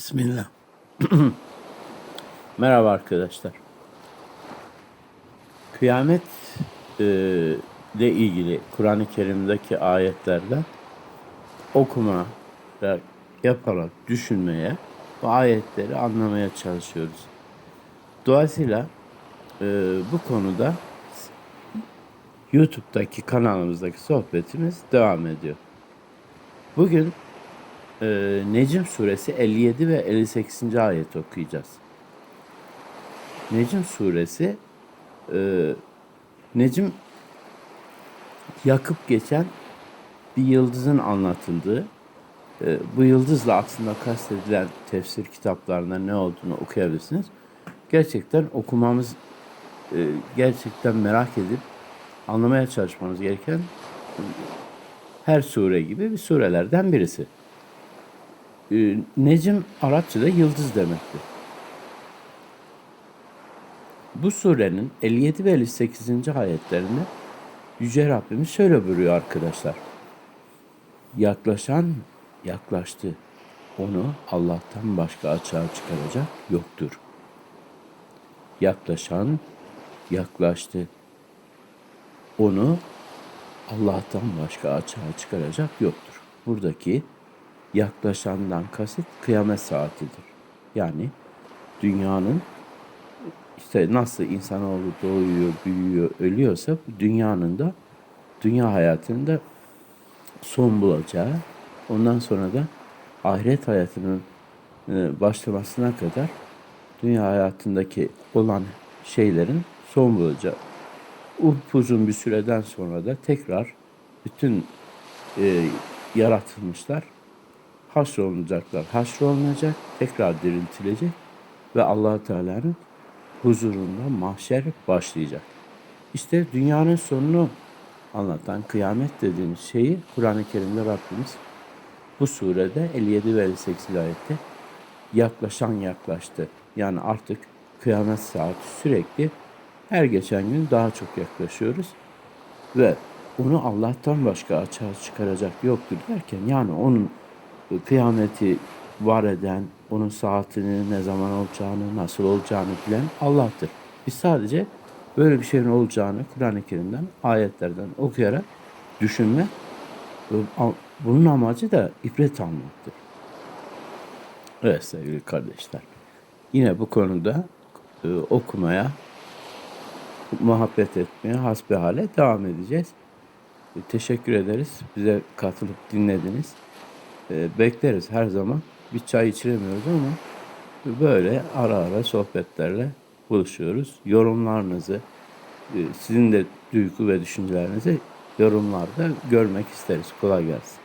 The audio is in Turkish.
Bismillah. Merhaba arkadaşlar. Kıyamet e, ile ilgili Kur'an-ı Kerim'deki ayetlerden okuma ve yaparak düşünmeye ve ayetleri anlamaya çalışıyoruz. Dolayısıyla e, bu konuda YouTube'daki kanalımızdaki sohbetimiz devam ediyor. Bugün e, Necim suresi 57 ve 58. ayet okuyacağız. Necim suresi e, Necim yakıp geçen bir yıldızın anlatıldığı e, bu yıldızla aslında kastedilen tefsir kitaplarında ne olduğunu okuyabilirsiniz. Gerçekten okumamız e, gerçekten merak edip anlamaya çalışmamız gereken her sure gibi bir surelerden birisi. Ee, Necim Arapçada yıldız demektir. Bu surenin 57 ve 58. ayetlerinde Yüce Rabbimiz şöyle buyuruyor arkadaşlar. Yaklaşan yaklaştı. Onu Allah'tan başka açığa çıkaracak yoktur. Yaklaşan yaklaştı. Onu Allah'tan başka açığa çıkaracak yoktur. Buradaki yaklaşandan kasıt kıyamet saatidir. Yani dünyanın işte nasıl insanoğlu doğuyor, büyüyor, ölüyorsa dünyanın da dünya hayatında son bulacağı, ondan sonra da ahiret hayatının e, başlamasına kadar dünya hayatındaki olan şeylerin son bulacağı. Upuzun bir süreden sonra da tekrar bütün e, yaratılmışlar haşrolunacaklar. Haşrolunacak, tekrar diriltilecek ve allah Teala'nın huzurunda mahşer başlayacak. İşte dünyanın sonunu anlatan kıyamet dediğimiz şeyi Kur'an-ı Kerim'de Rabbimiz bu surede 57 ve 58 ayette yaklaşan yaklaştı. Yani artık kıyamet saati sürekli her geçen gün daha çok yaklaşıyoruz ve onu Allah'tan başka açığa çıkaracak yoktur derken yani onun kıyameti var eden, onun saatini ne zaman olacağını, nasıl olacağını bilen Allah'tır. Biz sadece böyle bir şeyin olacağını Kur'an-ı Kerim'den, ayetlerden okuyarak düşünme, bunun amacı da ibret almaktır. Evet sevgili kardeşler. Yine bu konuda e, okumaya, muhabbet etmeye, hasbihale devam edeceğiz. E, teşekkür ederiz. Bize katılıp dinlediniz. E, bekleriz her zaman. Bir çay içiremiyoruz ama böyle ara ara sohbetlerle buluşuyoruz. Yorumlarınızı, e, sizin de duygu ve düşüncelerinizi yorumlarda görmek isteriz. Kolay gelsin.